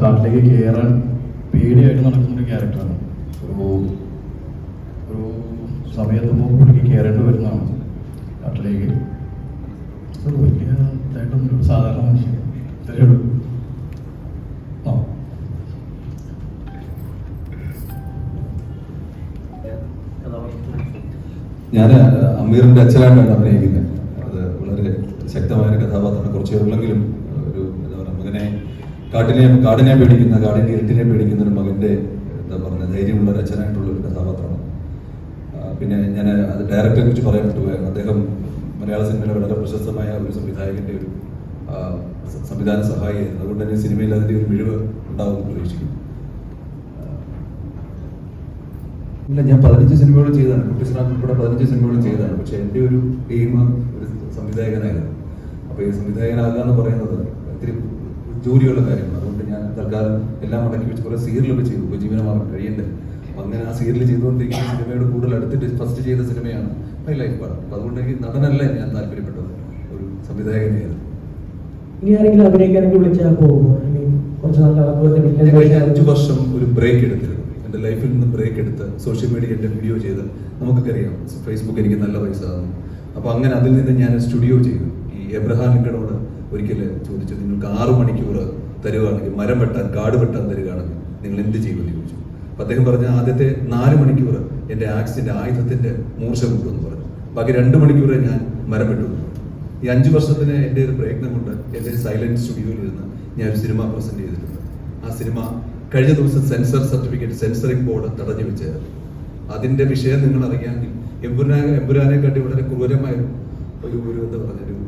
കാട്ടിലേക്ക് കയറാൻ പേടിയായിട്ട് നടക്കുന്ന ഒരു ക്യാരക്ടറാണ് ഒരു ഒരു സമയത്ത് പുള്ളിക്ക് കയറേണ്ടി വരുന്നതാണ് കാട്ടിലേക്ക്. ഒരു വലിയ ഇതായിട്ടൊന്നും സാധാരണ മനുഷ്യൻ. ഇത്രയേ ഉള്ളൂ. ഞാൻ അമീറിന്റെ അച്ഛനായിട്ടാണ് അഭിനയിക്കുന്നത്. അത് വളരെ ശക്തമായ കഥാപാത്രത്തെ കുറച്ച് ഉള്ളെങ്കിലും ഒരു എന്താ പറയുക മകനെ കാട്ടിനെ കാടിനെ പേടിക്കുന്ന കാടിന്റെ ഇരുട്ടിനെ പേടിക്കുന്ന ഒരു മകന്റെ എന്താ പറയുക ധൈര്യമുള്ള രചനായിട്ടുള്ള ഒരു കഥാപാത്രമാണ്. പിന്നെ ഞാൻ അത് ഡയറക്ടറെ കുറിച്ച് പറയാൻ പറ്റുമായിരുന്നു അദ്ദേഹം മലയാള സിനിമയിലെ വളരെ പ്രശസ്തമായ ഒരു സംവിധായകന്റെ ഒരു സംവിധാന സഹായിയായിരുന്നു. അതുകൊണ്ട് തന്നെ സിനിമയിൽ അതിന്റെ ഒരു മിഴിവ് ഉണ്ടാവുമെന്ന് പ്രതീക്ഷിക്കുന്നു. ഇല്ല ഞാൻ പതിനഞ്ച് സിനിമകൾ ചെയ്തതാണ്. കുട്ടിശ്രാം ഉൾപ്പെടെ പതിനഞ്ച് സിനിമകൾ ചെയ്തതാണ്. പക്ഷെ എന്റെ ഒരു എയിം ഒരു സംവിധായകനായിരുന്നു. അപ്പോൾ ഈ സംവിധായകനാകുക എന്ന് പറയുന്നത് ഒത്തിരി ജോലിയുള്ള കാര്യമാണ് അതുകൊണ്ട് ഞാൻ തൽക്കാലം എല്ലാം അടക്കി വെച്ച് കുറേ സീരിയലൊക്കെ ചെയ്തു. ഉപജീവനമാകാൻ കഴിയണ്ടേ? അപ്പം അങ്ങനെ ആ സീരിയൽ ചെയ്തുകൊണ്ടിരിക്കുന്ന സിനിമയോട് കൂടുതൽ അടുത്തിട്ട് ഫസ്റ്റ് ചെയ്ത സിനിമയാണ് മൈ ലൈഫ് പാർട്ട് അപ്പം അതുകൊണ്ട് എനിക്ക് നടനല്ല ഞാൻ താല്പര്യപ്പെട്ടത്. ഒരു സംവിധായകനെയായിരുന്നു ഇനി ആരെങ്കിലും വിളിച്ചാൽ പോകുമോ? കഴിഞ്ഞ അഞ്ചു വർഷം ഒരു ബ്രേക്ക് എടുത്തിരുന്നു. എന്റെ ലൈഫിൽ നിന്ന് ബ്രേക്ക് എടുത്ത് സോഷ്യൽ മീഡിയ എന്റെ വീഡിയോ ചെയ്ത് നമുക്കൊക്കെ അറിയാം ഫേസ്ബുക്ക് എനിക്ക് നല്ല പൈസ തന്നു. അപ്പോൾ അങ്ങനെ അതിൽ നിന്ന് ഞാൻ സ്റ്റുഡിയോ ചെയ്തു. ഈ എബ്രഹാം ലിങ്കണോട് ഒരിക്കൽ ചോദിച്ചു നിങ്ങൾക്ക് ആറ് മണിക്കൂർ തരുവാണെങ്കിൽ മരം വെട്ടാൻ കാട് വെട്ടാൻ തരികയാണെങ്കിൽ നിങ്ങൾ എന്ത് ചെയ്യുമെന്ന് ചോദിച്ചു. അപ്പം അദ്ദേഹം പറഞ്ഞ ആദ്യത്തെ നാല് മണിക്കൂർ എന്റെ ആക്സിന്റെ ആയുധത്തിന്റെ മൂർച്ച കൂട്ടുമെന്ന് പറഞ്ഞു. ബാക്കി രണ്ട് മണിക്കൂറേ ഞാൻ മരം വെട്ടു ഈ അഞ്ച് വർഷത്തിന് എന്റെ ഒരു പ്രയത്നം കൊണ്ട് എന്റെ സൈലന്റ് സ്റ്റുഡിയോയിൽ ഇരുന്ന് ഞാൻ ഒരു സിനിമ പ്രസന്റ് ചെയ്തിട്ടുണ്ട്. ആ സിനിമ കഴിഞ്ഞ ദിവസം സെൻസർ സർട്ടിഫിക്കറ്റ് സെൻസറിംഗ് ബോർഡ് തടഞ്ഞു വെച്ചായിരുന്നു. അതിന്റെ വിഷയം നിങ്ങൾ അറിയാമെങ്കിൽ എമ്പുരാനെ എമ്പുരാനെ കണ്ടി വളരെ ക്രൂരമായ ഒരു ഒരു എന്താ പറഞ്ഞ ഒരു ഒരു ഒരു ഒരു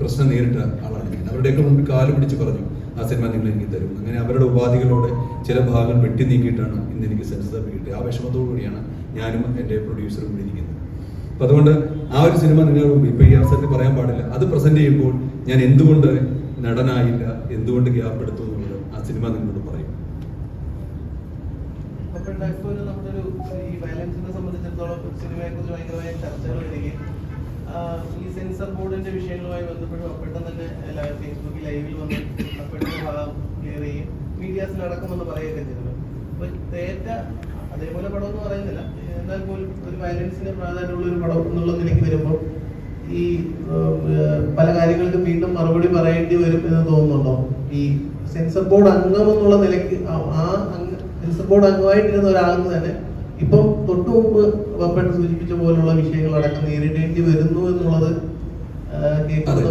പ്രശ്നം നേരിട്ട ആളാണ് ഞാൻ. അവരുടെയൊക്കെ മുമ്പിൽ കാൽ പിടിച്ച് പറഞ്ഞു ആ സിനിമ നിങ്ങൾ എനിക്ക് തരും. അങ്ങനെ അവരുടെ ഉപാധികളോടെ ചില ഭാഗങ്ങൾ വെട്ടി നീക്കിയിട്ടാണ് ഇന്ന് എനിക്ക് സെൻസർ കിട്ടിയത്. ആ വിഷമത്തോടു കൂടിയാണ് ഞാനും എന്റെ പ്രൊഡ്യൂസറും ഇരിക്കുന്നത്. അപ്പം അതുകൊണ്ട് ആ ഒരു സിനിമ നിങ്ങൾ ഇപ്പോൾ ഈ അവസരത്തിൽ പറയാൻ പാടില്ല. അത് പ്രസന്റ് ചെയ്യുമ്പോൾ ഞാൻ എന്തുകൊണ്ട് നടനായില്ല എന്തുകൊണ്ട് ഗ്യാപ്പ് എടുത്തു എന്നുള്ളത് ആ സിനിമ നിങ്ങളോട് പറയും. നമ്മുടെ ഒരു ഈ വയലൻസിനെ സംബന്ധിച്ചിടത്തോളം സിനിമയെക്കുറിച്ച് ഭയങ്കരമായ ചർച്ചകൾ വരികയും ഈ സെൻസർ ബോർഡിന്റെ വിഷയങ്ങളുമായി ബന്ധപ്പെട്ട് പെട്ടെന്ന് തന്നെ ഫേസ്ബുക്കിൽ ലൈവിൽ വന്ന് പെട്ടെന്ന് ക്ലിയർ ചെയ്യും. മീഡിയാസിൽ അടക്കമെന്ന് പറയുകയൊക്കെ ചെയ്തത് അപ്പൊ തേറ്റ അതേപോലെ പടം എന്ന് പറയുന്നില്ല. എന്നാൽ പോലും ഒരു വയലൻസിന്റെ പ്രാധാന്യമുള്ള ഒരു പടം എന്നുള്ള നിലയ്ക്ക് വരുമ്പോൾ ഈ പല കാര്യങ്ങൾക്കും വീണ്ടും മറുപടി പറയേണ്ടി വരും എന്ന് തോന്നുന്നുണ്ടോ? ഈ സെൻസർ ബോർഡ് അംഗം എന്നുള്ള നിലയ്ക്ക് ആ- സെൻസർ ബോർഡ് അംഗമായിട്ടിരുന്ന ഒരാൾക്ക് തന്നെ ഇപ്പം മുമ്പ് വപ്പട്ട് സൂചിപ്പിച്ച പോലുള്ള വിഷയങ്ങൾ അടക്കം നേരിടേണ്ടി വരുന്നു എന്നുള്ളത് അത്.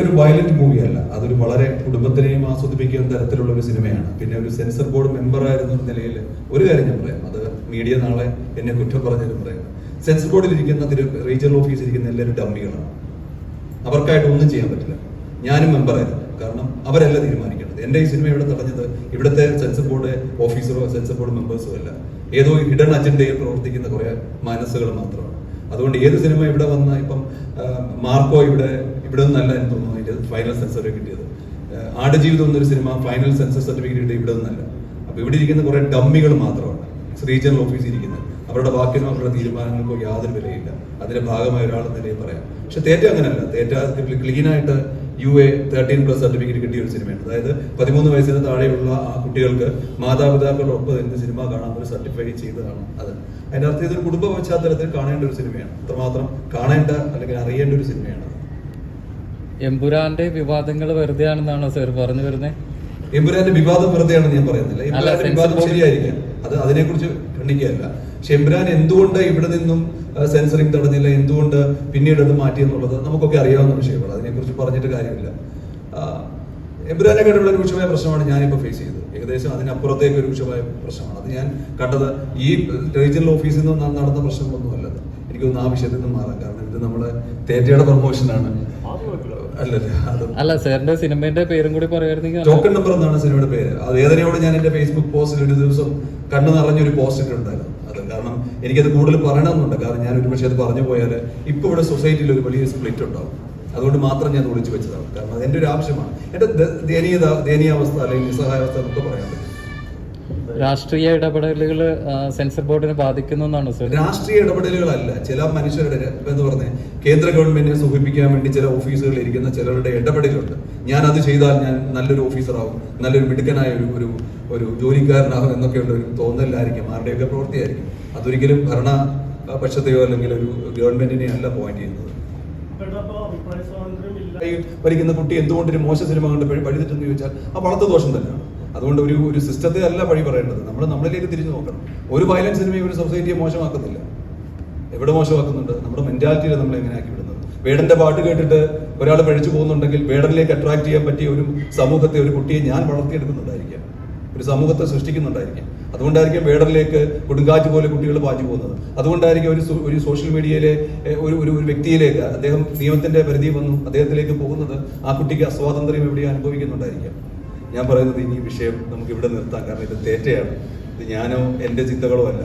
ഒരു വയലന്റ് മൂവിയല്ല അതൊരു വളരെ കുടുംബത്തിനെയും ആസ്വദിപ്പിക്കുന്ന തരത്തിലുള്ള ഒരു സിനിമയാണ്. പിന്നെ ഒരു സെൻസർ ബോർഡ് മെമ്പർ ആയിരുന്നു നിലയിൽ നിലയിൽ ഒരു കാര്യം ഞാൻ പറയാം. അത് മീഡിയ നാളെ എന്നെ കുറ്റം പറഞ്ഞാലും പറയാം. സെൻസർ ബോർഡിൽ ഇരിക്കുന്ന റീജിയണൽ ഓഫീസിൽ ഇരിക്കുന്ന എല്ലാവരും ഡമ്മികളാണ് അവർക്കായിട്ട് ഒന്നും ചെയ്യാൻ പറ്റില്ല. ഞാനും മെമ്പറായിരുന്നു കാരണം അവരല്ല തീരുമാനിക്കേണ്ടത് എന്റെ ഈ സിനിമ ഇവിടെ തടഞ്ഞത് ഇവിടുത്തെ സെൻസർ ബോർഡ് ഓഫീസറോ സെൻസർ ബോർഡ് മെമ്പേഴ്സോ അല്ല. ഏതോ ഹിഡൻ അജണ്ടയിൽ പ്രവർത്തിക്കുന്ന കുറെ മനസ്സുകൾ മാത്രമാണ്. അതുകൊണ്ട് ഏത് സിനിമ ഇവിടെ വന്ന ഇപ്പം മാർക്കോ ഇവിടെ ഇവിടെ നിന്നല്ല എന്ന് തോന്നുന്നു അതിന്റെ ഫൈനൽ സെൻസർ കിട്ടിയത്. ആടുജീവിതം എന്നൊരു സിനിമ ഫൈനൽ സെൻസർ സർട്ടിഫിക്കറ്റ് ഉണ്ട് ഇവിടെ നിന്നല്ല അപ്പോൾ ഇവിടെ ഇരിക്കുന്ന കുറേ ഡമ്മികൾ മാത്രമാണ്. റീജിയണൽ ഓഫീസിൽ ഇരിക്കുന്നത്. അവരുടെ വാക്കിനോ അവരുടെ തീരുമാനങ്ങൾക്കോ യാതൊരു വിലയില്ല. അതിന്റെ ഭാഗമായ ഒരാൾ നിലയിൽ പറയാം. പക്ഷെ തേറ്റ അങ്ങനെയല്ല തേറ്റ ക്ലീൻ ആയിട്ട് U A thirteen plus certificate കിട്ടിയ ഒരു സിനിമയാണ് അതായത് പതിമൂന്ന് വയസ്സിന് താഴെയുള്ള ആ കുട്ടികൾക്ക് മാതാപിതാക്കളോടൊപ്പം എന്ത് സിനിമ കാണാൻ ഒരു സർട്ടിഫൈ ചെയ്തതാണ് അത്. അതിന്റെ അർത്ഥം ഇതൊരു കുടുംബ പശ്ചാത്തലത്തിൽ കാണേണ്ട ഒരു സിനിമയാണ്. അത്രമാത്രം കാണേണ്ട അല്ലെങ്കിൽ അറിയേണ്ട ഒരു സിനിമയാണ് എംപുരാന്റെ വിവാദങ്ങൾ വെറുതെ ആണെന്നാണോ സാർ പറഞ്ഞു വരുന്നത് എമ്പുരാന്റെ വിവാദം വെറുതെയാണെന്ന് ഞാൻ പറയുന്നില്ല. എമ്പുരാന്റെ വിവാദം ശരിയായിരിക്കാം. അത് അതിനെക്കുറിച്ച് ഖണ്ഡിക്കുകയല്ല. പക്ഷെ എമ്പുരാൻ എന്തുകൊണ്ട് ഇവിടെ നിന്നും സെൻസറിങ് തടഞ്ഞില്ല? എന്തുകൊണ്ട് പിന്നീട് അത് മാറ്റി എന്നുള്ളത് നമുക്കൊക്കെ അറിയാവുന്ന വിഷയമാണ്. അതിനെക്കുറിച്ച് പറഞ്ഞിട്ട് കാര്യമില്ല. എബ്രാനെ കണ്ടുള്ള രൂക്ഷമായ പ്രശ്നമാണ് ഞാനിപ്പോൾ ഫേസ് ചെയ്തത്. ഏകദേശം അതിനപ്പുറത്തേക്ക് ഒരു രൂക്ഷമായ പ്രശ്നമാണ്. അത് ഞാൻ കണ്ടത് ഈ റീജിയണൽ ഓഫീസിൽ നിന്ന് നടന്ന പ്രശ്നങ്ങളൊന്നും അല്ല എനിക്കൊന്ന് ആ വിഷയത്തിൽ നിന്ന് മാറാം. കാരണം ഇത് നമ്മുടെ തേറ്റയുടെ പ്രൊമോഷനാണ് അല്ല സാറിന്റെ സിനിമയുടെ പേരും കൂടി പറയുമായിരുന്നെങ്കിൽ ടോക്കൺ നമ്പർ എന്നാണ് സിനിമയുടെ പേര്. അത് വേദനയോട് ഞാൻ എന്റെ ഫേസ്ബുക്ക് പോസ്റ്റിൽ ഒരു ദിവസം കണ്ണു നിറഞ്ഞൊരു പോസ്റ്റ് ഇട്ടുണ്ടായിരുന്നു അത് കാരണം എനിക്കത് കൂടുതൽ പറയണമെന്നുണ്ട്. കാരണം ഞാൻ ഒരുപക്ഷെ അത് പറഞ്ഞു പോയാൽ ഇപ്പൊ ഇവിടെ സൊസൈറ്റിയിൽ ഒരു വലിയ സ്പ്ലിറ്റ് ഉണ്ടാവും. അതുകൊണ്ട് മാത്രം ഞാൻ ഒളിച്ചു വെച്ചതാണ്. കാരണം അത് എന്റെ ഒരു ആവശ്യമാണ്. എന്റെ ദ- ദയനീയത ദയനീയാവസ്ഥ അല്ലെങ്കിൽ നിസ്സഹായാവസ്ഥ എന്നൊക്കെ പറയാൻ പറ്റും രാഷ്ട്രീയ ഇടപെടലുകൾ സെൻസർ ബോർഡിനെ ബാധിക്കുന്നു എന്നാണ് സർ? രാഷ്ട്രീയ ഇടപെടലുകളല്ല. ചില മനുഷ്യരുടെ എന്ന് പറഞ്ഞ കേന്ദ്ര ഗവൺമെന്റിനെ സുഖിപ്പിക്കാൻ വേണ്ടി ചില ഓഫീസുകളിൽ ഇരിക്കുന്ന ചിലരുടെ ഇടപെടലുണ്ട്. ഞാൻ അത് ചെയ്താൽ ഞാൻ നല്ലൊരു ഓഫീസറാകും നല്ലൊരു മിടുക്കനായ ഒരു ഒരു ഒരു ജോലിക്കാരനാകും എന്നൊക്കെയുള്ള ഒരു തോന്നലായിരിക്കും. ആരുടെയൊക്കെ പ്രവൃത്തിയായിരിക്കും. അതൊരിക്കലും ഭരണ പക്ഷത്തെയോ അല്ലെങ്കിൽ ഒരു ഗവൺമെന്റിനെ അല്ല പോയിന്റ് ചെയ്യുന്നത്. ഈ പഠിക്കുന്ന കുട്ടി എന്തുകൊണ്ട് ഒരു മോശ സിനിമ കണ്ട് പഴി പഴി തെറ്റെന്ന് ചോദിച്ചാൽ ആ വളർത്തു ദോഷം തന്നെയാണ്. അതുകൊണ്ട് ഒരു ഒരു സിസ്റ്റത്തെ അല്ല പഴി പറയേണ്ടത്. നമ്മൾ നമ്മളിലേക്ക് തിരിഞ്ഞു നോക്കണം. ഒരു വയലൻസ് സിനിമയും ഒരു സൊസൈറ്റിയെ മോശമാക്കുന്നില്ല. എവിടെ മോശമാക്കുന്നുണ്ട്? നമ്മുടെ മെന്റാലിറ്റിയിൽ നമ്മൾ എങ്ങനെ ആക്കി വിടുന്നത് വേടന്റെ പാട്ട് കേട്ടിട്ട് ഒരാൾ പഴിച്ചു പോകുന്നുണ്ടെങ്കിൽ വേടനിലേക്ക് അട്രാക്ട് ചെയ്യാൻ പറ്റിയ ഒരു സമൂഹത്തെ ഒരു കുട്ടിയെ ഞാൻ വളർത്തിയെടുക്കുന്നുണ്ടായിരിക്കാം ഒരു സമൂഹത്തെ സൃഷ്ടിക്കുന്നുണ്ടായിരിക്കും. അതുകൊണ്ടായിരിക്കും വേടറിലേക്ക് കൊടുങ്കാറ്റ് പോലെ കുട്ടികൾ പാഞ്ഞു പോകുന്നത്. അതുകൊണ്ടായിരിക്കും ഒരു ഒരു സോഷ്യൽ മീഡിയയിലെ ഒരു ഒരു ഒരു വ്യക്തിയിലേക്ക് അദ്ദേഹം നിയമത്തിന്റെ പരിധി വന്നു അദ്ദേഹത്തിലേക്ക് പോകുന്നത് ആ കുട്ടിക്ക് അസ്വാതന്ത്ര്യം എവിടെ അനുഭവിക്കുന്നുണ്ടായിരിക്കാം. ഞാൻ പറയുന്നത് ഇനി വിഷയം നമുക്ക് ഇവിടെ നിർത്താം. കാരണം ഇത് തേറ്റയാണ്. ഇത് ഞാനോ എന്റെ ചിന്തകളോ അല്ല.